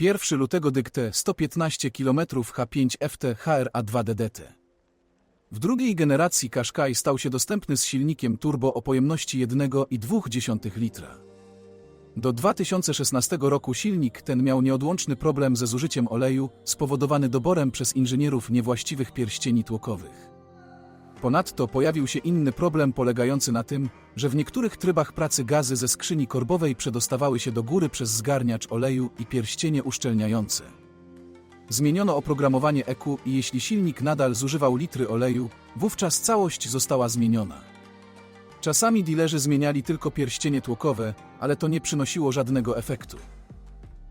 1 lutego dykte 115 km H5 FT HRA2 DDT. W drugiej generacji Qashqai stał się dostępny z silnikiem turbo o pojemności 1,2 litra. Do 2016 roku silnik ten miał nieodłączny problem ze zużyciem oleju, spowodowany doborem przez inżynierów niewłaściwych pierścieni tłokowych. Ponadto pojawił się inny problem polegający na tym, że w niektórych trybach pracy gazy ze skrzyni korbowej przedostawały się do góry przez zgarniacz oleju i pierścienie uszczelniające. Zmieniono oprogramowanie EQ i jeśli silnik nadal zużywał litry oleju, wówczas całość została zmieniona. Czasami dilerzy zmieniali tylko pierścienie tłokowe, ale to nie przynosiło żadnego efektu.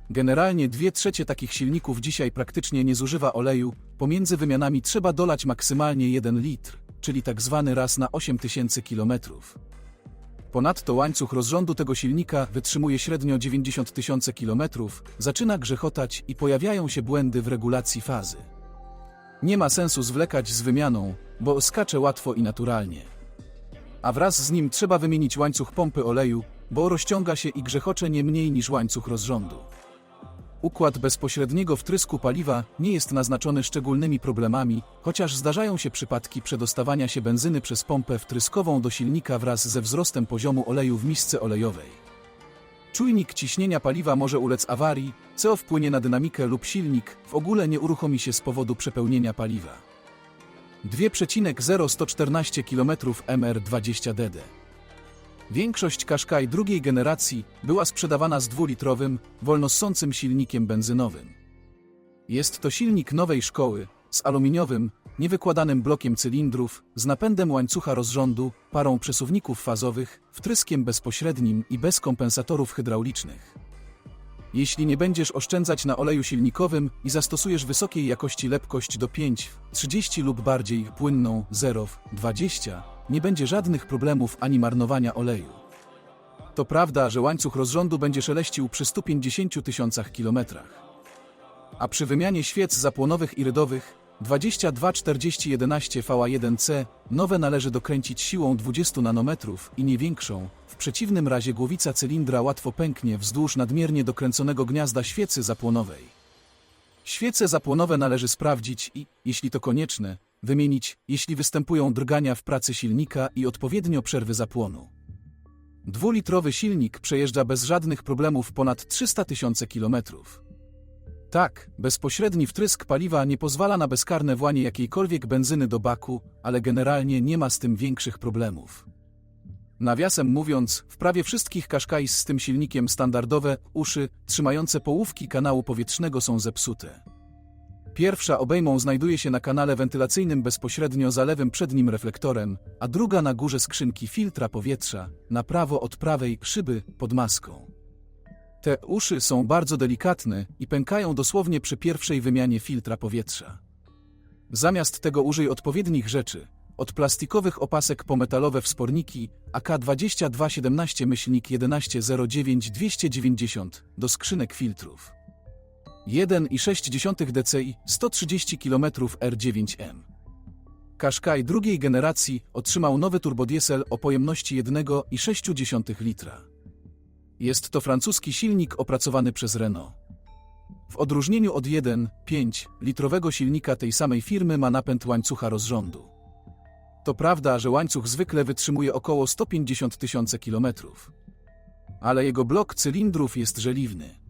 Generalnie dwie trzecie takich silników dzisiaj praktycznie nie zużywa oleju, pomiędzy wymianami trzeba dolać maksymalnie 1 litr, czyli tak zwany raz na 8000 km. Ponadto łańcuch rozrządu tego silnika wytrzymuje średnio 90 tysięcy km, zaczyna grzechotać i pojawiają się błędy w regulacji fazy. Nie ma sensu zwlekać z wymianą, bo skacze łatwo i naturalnie. A wraz z nim trzeba wymienić łańcuch pompy oleju, bo rozciąga się i grzechocze nie mniej niż łańcuch rozrządu. Układ bezpośredniego wtrysku paliwa nie jest naznaczony szczególnymi problemami, chociaż zdarzają się przypadki przedostawania się benzyny przez pompę wtryskową do silnika wraz ze wzrostem poziomu oleju w misce olejowej. Czujnik ciśnienia paliwa może ulec awarii, co wpłynie na dynamikę lub silnik w ogóle nie uruchomi się z powodu przepełnienia paliwa. 2,0114 km MR20DD Większość Qashqai drugiej generacji była sprzedawana z dwulitrowym, wolnossącym silnikiem benzynowym. Jest to silnik nowej szkoły, z aluminiowym, niewykładanym blokiem cylindrów, z napędem łańcucha rozrządu, parą przesuwników fazowych, wtryskiem bezpośrednim i bez kompensatorów hydraulicznych. Jeśli nie będziesz oszczędzać na oleju silnikowym i zastosujesz wysokiej jakości lepkość do 5, 30 lub bardziej płynną 0, 20, nie będzie żadnych problemów ani marnowania oleju. To prawda, że łańcuch rozrządu będzie szeleścił przy 150 tysiącach kilometrach. A przy wymianie świec zapłonowych i rydowych 224011 VA1C nowe należy dokręcić siłą 20 nanometrów i nie większą, w przeciwnym razie głowica cylindra łatwo pęknie wzdłuż nadmiernie dokręconego gniazda świecy zapłonowej. Świece zapłonowe należy sprawdzić i, jeśli to konieczne, wymienić, jeśli występują drgania w pracy silnika i odpowiednio przerwy zapłonu. Dwulitrowy silnik przejeżdża bez żadnych problemów ponad 300 tysięcy kilometrów. Tak, bezpośredni wtrysk paliwa nie pozwala na bezkarne włanie jakiejkolwiek benzyny do baku, ale generalnie nie ma z tym większych problemów. Nawiasem mówiąc, w prawie wszystkich Qashqais z tym silnikiem standardowe uszy trzymające połówki kanału powietrznego są zepsute. Pierwsza obejmą znajduje się na kanale wentylacyjnym bezpośrednio za lewym przednim reflektorem, a druga na górze skrzynki filtra powietrza, na prawo od prawej szyby pod maską. Te uszy są bardzo delikatne i pękają dosłownie przy pierwszej wymianie filtra powietrza. Zamiast tego użyj odpowiednich rzeczy, od plastikowych opasek po metalowe wsporniki AK2217-1109-290 do skrzynek filtrów. 1,6 dci 130 km R9M. Qashqai drugiej generacji otrzymał nowy turbodiesel o pojemności 1,6 litra. Jest to francuski silnik opracowany przez Renault. W odróżnieniu od 1,5 litrowego silnika tej samej firmy ma napęd łańcucha rozrządu. To prawda, że łańcuch zwykle wytrzymuje około 150 tysięcy kilometrów. Ale jego blok cylindrów jest żeliwny.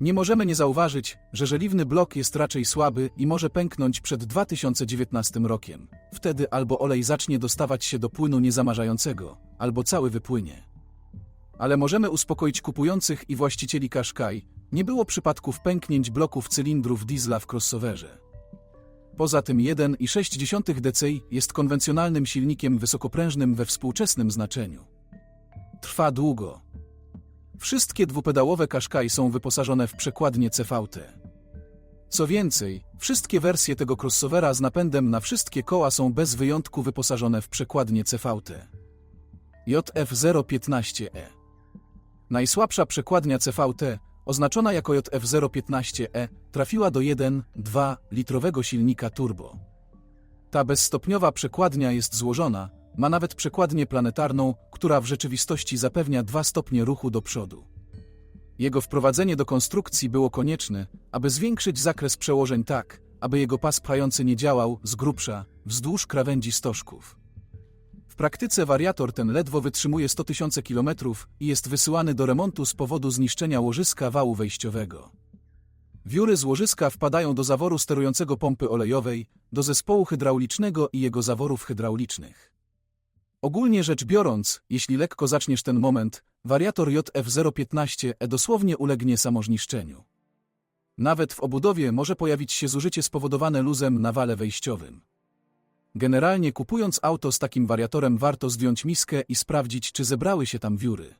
Nie możemy nie zauważyć, że żeliwny blok jest raczej słaby i może pęknąć przed 2019 rokiem. Wtedy albo olej zacznie dostawać się do płynu niezamarzającego, albo cały wypłynie. Ale możemy uspokoić kupujących i właścicieli Qashqai, nie było przypadków pęknięć bloków cylindrów diesla w crossoverze. Poza tym 1,6 dci jest konwencjonalnym silnikiem wysokoprężnym we współczesnym znaczeniu. Trwa długo. Wszystkie dwupedałowe Qashqai są wyposażone w przekładnię CVT. Co więcej, wszystkie wersje tego crossovera z napędem na wszystkie koła są bez wyjątku wyposażone w przekładnię CVT. JF015E Najsłabsza przekładnia CVT, oznaczona jako JF015E, trafiła do 1,2 litrowego silnika turbo. Ta bezstopniowa przekładnia jest złożona, ma nawet przekładnię planetarną, która w rzeczywistości zapewnia 2 stopnie ruchu do przodu. Jego wprowadzenie do konstrukcji było konieczne, aby zwiększyć zakres przełożeń tak, aby jego pas pchający nie działał z grubsza wzdłuż krawędzi stożków. W praktyce wariator ten ledwo wytrzymuje 100 tysięcy kilometrów i jest wysyłany do remontu z powodu zniszczenia łożyska wału wejściowego. Wióry z łożyska wpadają do zaworu sterującego pompy olejowej, do zespołu hydraulicznego i jego zaworów hydraulicznych. Ogólnie rzecz biorąc, jeśli lekko zaczniesz ten moment, wariator JF015E E dosłownie ulegnie samożniszczeniu. Nawet w obudowie może pojawić się zużycie spowodowane luzem na wale wejściowym. Generalnie kupując auto z takim wariatorem warto zdjąć miskę i sprawdzić, czy zebrały się tam wióry.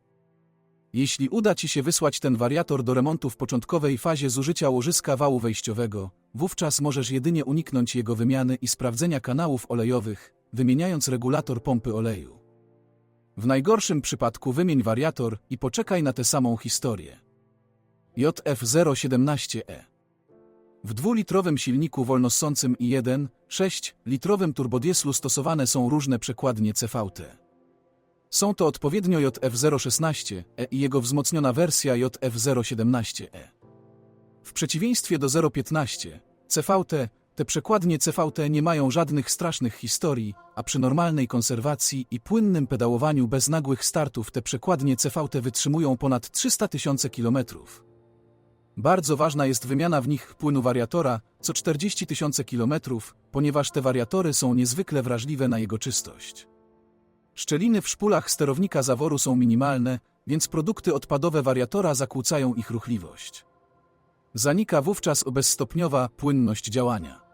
Jeśli uda Ci się wysłać ten wariator do remontu w początkowej fazie zużycia łożyska wału wejściowego, wówczas możesz jedynie uniknąć jego wymiany i sprawdzenia kanałów olejowych, wymieniając regulator pompy oleju. W najgorszym przypadku wymień wariator i poczekaj na tę samą historię. JF017E W dwulitrowym silniku wolnossącym i 1,6-litrowym turbodieslu stosowane są różne przekładnie CVT. Są to odpowiednio JF016E i jego wzmocniona wersja JF017E. W przeciwieństwie do 015 CVT, te przekładnie CVT nie mają żadnych strasznych historii, a przy normalnej konserwacji i płynnym pedałowaniu bez nagłych startów te przekładnie CVT wytrzymują ponad 300 tysięcy kilometrów. Bardzo ważna jest wymiana w nich płynu wariatora co 40 tysięcy kilometrów, ponieważ te wariatory są niezwykle wrażliwe na jego czystość. Szczeliny w szpulach sterownika zaworu są minimalne, więc produkty odpadowe wariatora zakłócają ich ruchliwość. Zanika wówczas bezstopniowa płynność działania.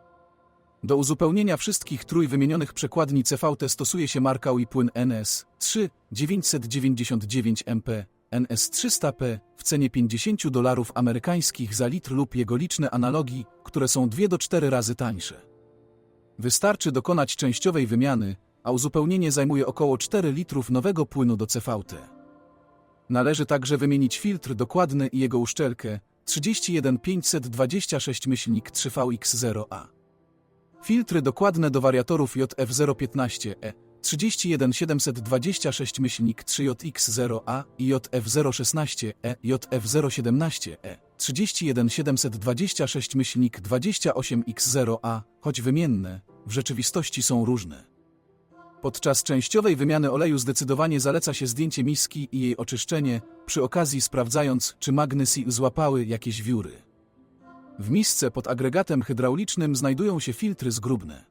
Do uzupełnienia wszystkich trój wymienionych przekładni CVT stosuje się markał i płyn NS 3 999 MP, NS 300P w cenie 50 dolarów amerykańskich za litr lub jego liczne analogi, które są 2 do 4 razy tańsze. Wystarczy dokonać częściowej wymiany, a uzupełnienie zajmuje około 4 litrów nowego płynu do CVT. Należy także wymienić filtr dokładny i jego uszczelkę 31526-3VX0A. Filtry dokładne do wariatorów JF015E 31726-3JX0A i JF016E, JF017E 31726-28X0A, choć wymienne, w rzeczywistości są różne. Podczas częściowej wymiany oleju zdecydowanie zaleca się zdjęcie miski i jej oczyszczenie, przy okazji sprawdzając, czy magnesy złapały jakieś wióry. W misce pod agregatem hydraulicznym znajdują się filtry zgrubne.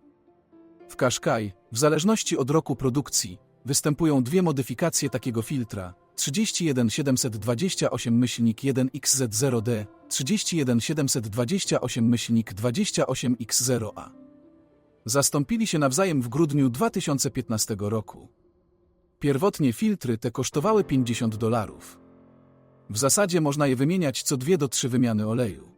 W Qashqai, w zależności od roku produkcji, występują dwie modyfikacje takiego filtra 31728-1XZ0D, 31728-28X0A. Zastąpili się nawzajem w grudniu 2015 roku. Pierwotnie filtry te kosztowały 50 dolarów. W zasadzie można je wymieniać co 2 do 3 wymiany oleju.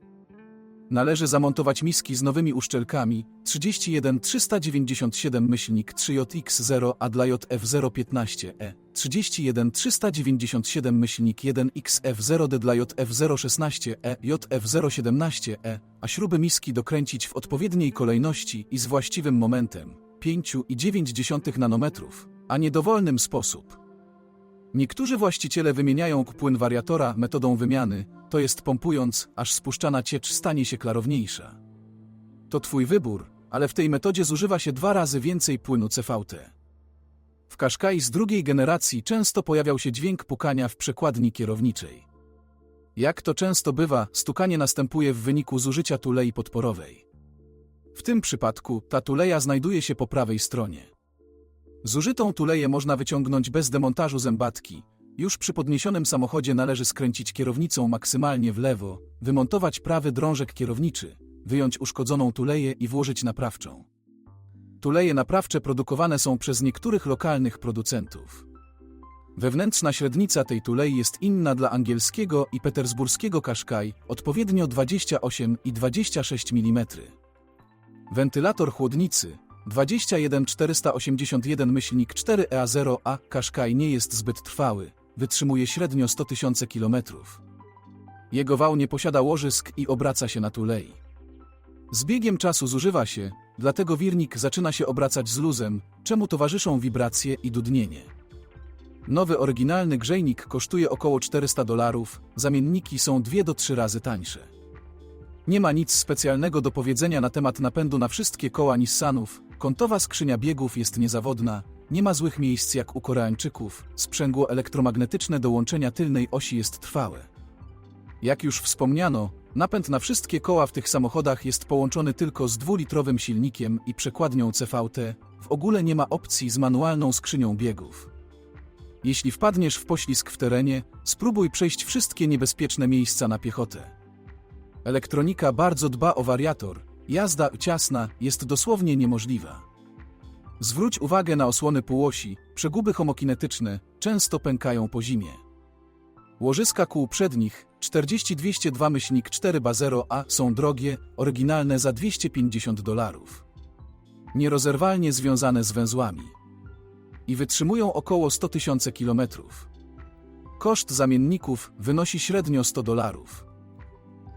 Należy zamontować miski z nowymi uszczelkami. 31 397 3JX0 a dla JF015E, 31 397 1XF0D dla JF016E, JF017E, a śruby miski dokręcić w odpowiedniej kolejności i z właściwym momentem. 5,9 nanometrów, a nie dowolnym sposób. Niektórzy właściciele wymieniają płyn wariatora metodą wymiany, to jest pompując, aż spuszczana ciecz stanie się klarowniejsza. To twój wybór, ale w tej metodzie zużywa się dwa razy więcej płynu CVT. W Qashqai z drugiej generacji często pojawiał się dźwięk pukania w przekładni kierowniczej. Jak to często bywa, stukanie następuje w wyniku zużycia tulei podporowej. W tym przypadku ta tuleja znajduje się po prawej stronie. Zużytą tuleję można wyciągnąć bez demontażu zębatki. Już przy podniesionym samochodzie należy skręcić kierownicą maksymalnie w lewo, wymontować prawy drążek kierowniczy, wyjąć uszkodzoną tuleję i włożyć naprawczą. Tuleje naprawcze produkowane są przez niektórych lokalnych producentów. Wewnętrzna średnica tej tulei jest inna dla angielskiego i petersburskiego Qashqai, odpowiednio 28 i 26 mm. Wentylator chłodnicy 21481-4EA0A Qashqai nie jest zbyt trwały, wytrzymuje średnio 100 tysięcy kilometrów. Jego wał nie posiada łożysk i obraca się na tulei. Z biegiem czasu zużywa się, dlatego wirnik zaczyna się obracać z luzem, czemu towarzyszą wibracje i dudnienie. Nowy oryginalny grzejnik kosztuje około 400 dolarów, zamienniki są 2 do 3 razy tańsze. Nie ma nic specjalnego do powiedzenia na temat napędu na wszystkie koła Nissanów, kątowa skrzynia biegów jest niezawodna, nie ma złych miejsc jak u Koreańczyków, sprzęgło elektromagnetyczne do łączenia tylnej osi jest trwałe. Jak już wspomniano, napęd na wszystkie koła w tych samochodach jest połączony tylko z dwulitrowym silnikiem i przekładnią CVT, w ogóle nie ma opcji z manualną skrzynią biegów. Jeśli wpadniesz w poślizg w terenie, spróbuj przejść wszystkie niebezpieczne miejsca na piechotę. Elektronika bardzo dba o wariator, jazda ciasna jest dosłownie niemożliwa. Zwróć uwagę na osłony półosi, przeguby homokinetyczne często pękają po zimie. Łożyska kół przednich 40202-4 Bazero A są drogie, oryginalne za 250 dolarów. Nierozerwalnie związane z węzłami. I wytrzymują około 100 tysięcy kilometrów. Koszt zamienników wynosi średnio 100 dolarów.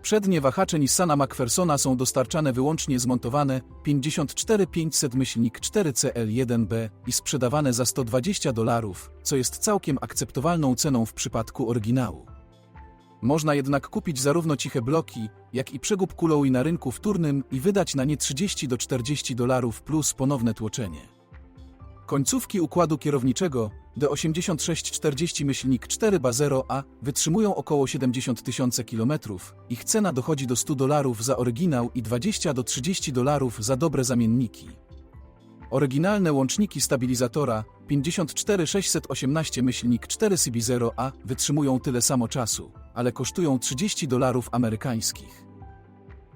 Przednie wahacze Nissana McPhersona są dostarczane wyłącznie zmontowane 54500-4CL1B i sprzedawane za 120 dolarów, co jest całkiem akceptowalną ceną w przypadku oryginału. Można jednak kupić zarówno ciche bloki, jak i przegub kuloui na rynku wtórnym i wydać na nie 30 do 40 dolarów plus ponowne tłoczenie. Końcówki układu kierowniczego D8640-4 Bazero A wytrzymują około 70 tysięcy kilometrów. Ich cena dochodzi do 100 dolarów za oryginał i 20 do 30 dolarów za dobre zamienniki. Oryginalne łączniki stabilizatora 54618-4 CB0 A wytrzymują tyle samo czasu, ale kosztują 30 dolarów amerykańskich.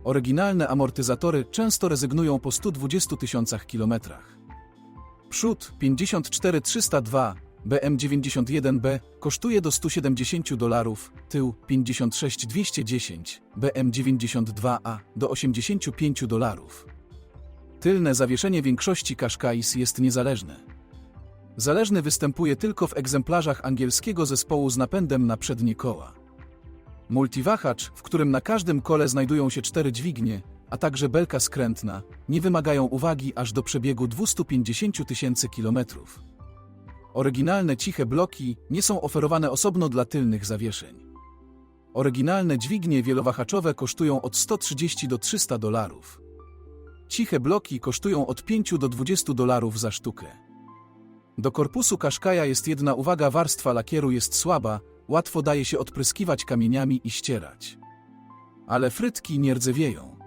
Oryginalne amortyzatory często rezygnują po 120 tysiącach kilometrach. Przód 54302 BM91B kosztuje do 170 dolarów, tył 56210 BM92A do 85 dolarów. Tylne zawieszenie większości Qashqais jest niezależne. Zależny występuje tylko w egzemplarzach angielskiego zespołu z napędem na przednie koła. Multiwahacz, w którym na każdym kole znajdują się cztery dźwignie, a także belka skrętna, nie wymagają uwagi aż do przebiegu 250 tysięcy kilometrów. Oryginalne ciche bloki nie są oferowane osobno dla tylnych zawieszeń. Oryginalne dźwignie wielowahaczowe kosztują od 130 do 300 dolarów. Ciche bloki kosztują od 5 do 20 dolarów za sztukę. Do korpusu Kaszkaja jest jedna uwaga, warstwa lakieru jest słaba, łatwo daje się odpryskiwać kamieniami i ścierać. Ale frytki nie rdzewieją.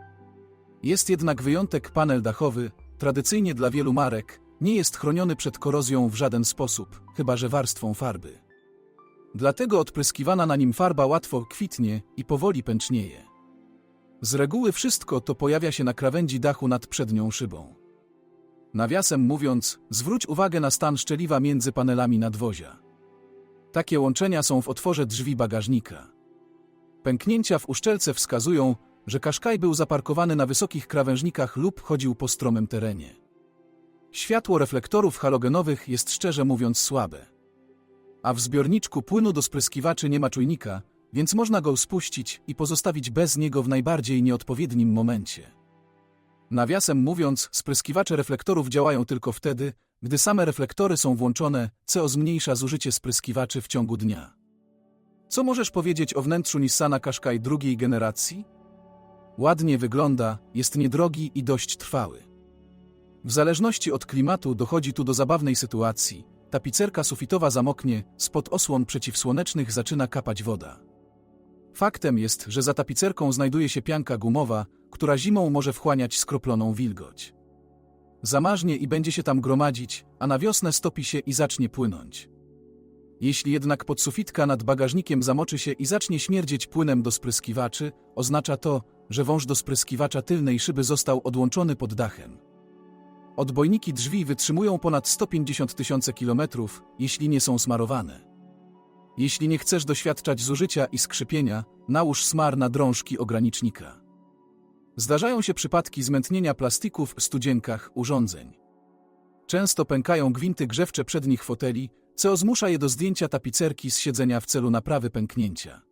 Jest jednak wyjątek panel dachowy, tradycyjnie dla wielu marek, nie jest chroniony przed korozją w żaden sposób, chyba że warstwą farby. Dlatego odpryskiwana na nim farba łatwo kwitnie i powoli pęcznieje. Z reguły wszystko to pojawia się na krawędzi dachu nad przednią szybą. Nawiasem mówiąc, zwróć uwagę na stan szczeliwa między panelami nadwozia. Takie łączenia są w otworze drzwi bagażnika. Pęknięcia w uszczelce wskazują, że Kaszkaj był zaparkowany na wysokich krawężnikach lub chodził po stromym terenie. Światło reflektorów halogenowych jest szczerze mówiąc słabe. A w zbiorniczku płynu do spryskiwaczy nie ma czujnika, więc można go spuścić i pozostawić bez niego w najbardziej nieodpowiednim momencie. Nawiasem mówiąc, spryskiwacze reflektorów działają tylko wtedy, gdy same reflektory są włączone, co zmniejsza zużycie spryskiwaczy w ciągu dnia. Co możesz powiedzieć o wnętrzu Nissana Qashqai drugiej generacji? Ładnie wygląda, jest niedrogi i dość trwały. W zależności od klimatu dochodzi tu do zabawnej sytuacji. Tapicerka sufitowa zamoknie, spod osłon przeciwsłonecznych zaczyna kapać woda. Faktem jest, że za tapicerką znajduje się pianka gumowa, która zimą może wchłaniać skroploną wilgoć. Zamarznie i będzie się tam gromadzić, a na wiosnę stopi się i zacznie płynąć. Jeśli jednak podsufitka nad bagażnikiem zamoczy się i zacznie śmierdzieć płynem do spryskiwaczy, oznacza to, że wąż do spryskiwacza tylnej szyby został odłączony pod dachem. Odbojniki drzwi wytrzymują ponad 150 tysięcy kilometrów, jeśli nie są smarowane. Jeśli nie chcesz doświadczać zużycia i skrzypienia, nałóż smar na drążki ogranicznika. Zdarzają się przypadki zmętnienia plastików w studzienkach urządzeń. Często pękają gwinty grzewcze przednich foteli, co zmusza je do zdjęcia tapicerki z siedzenia w celu naprawy pęknięcia.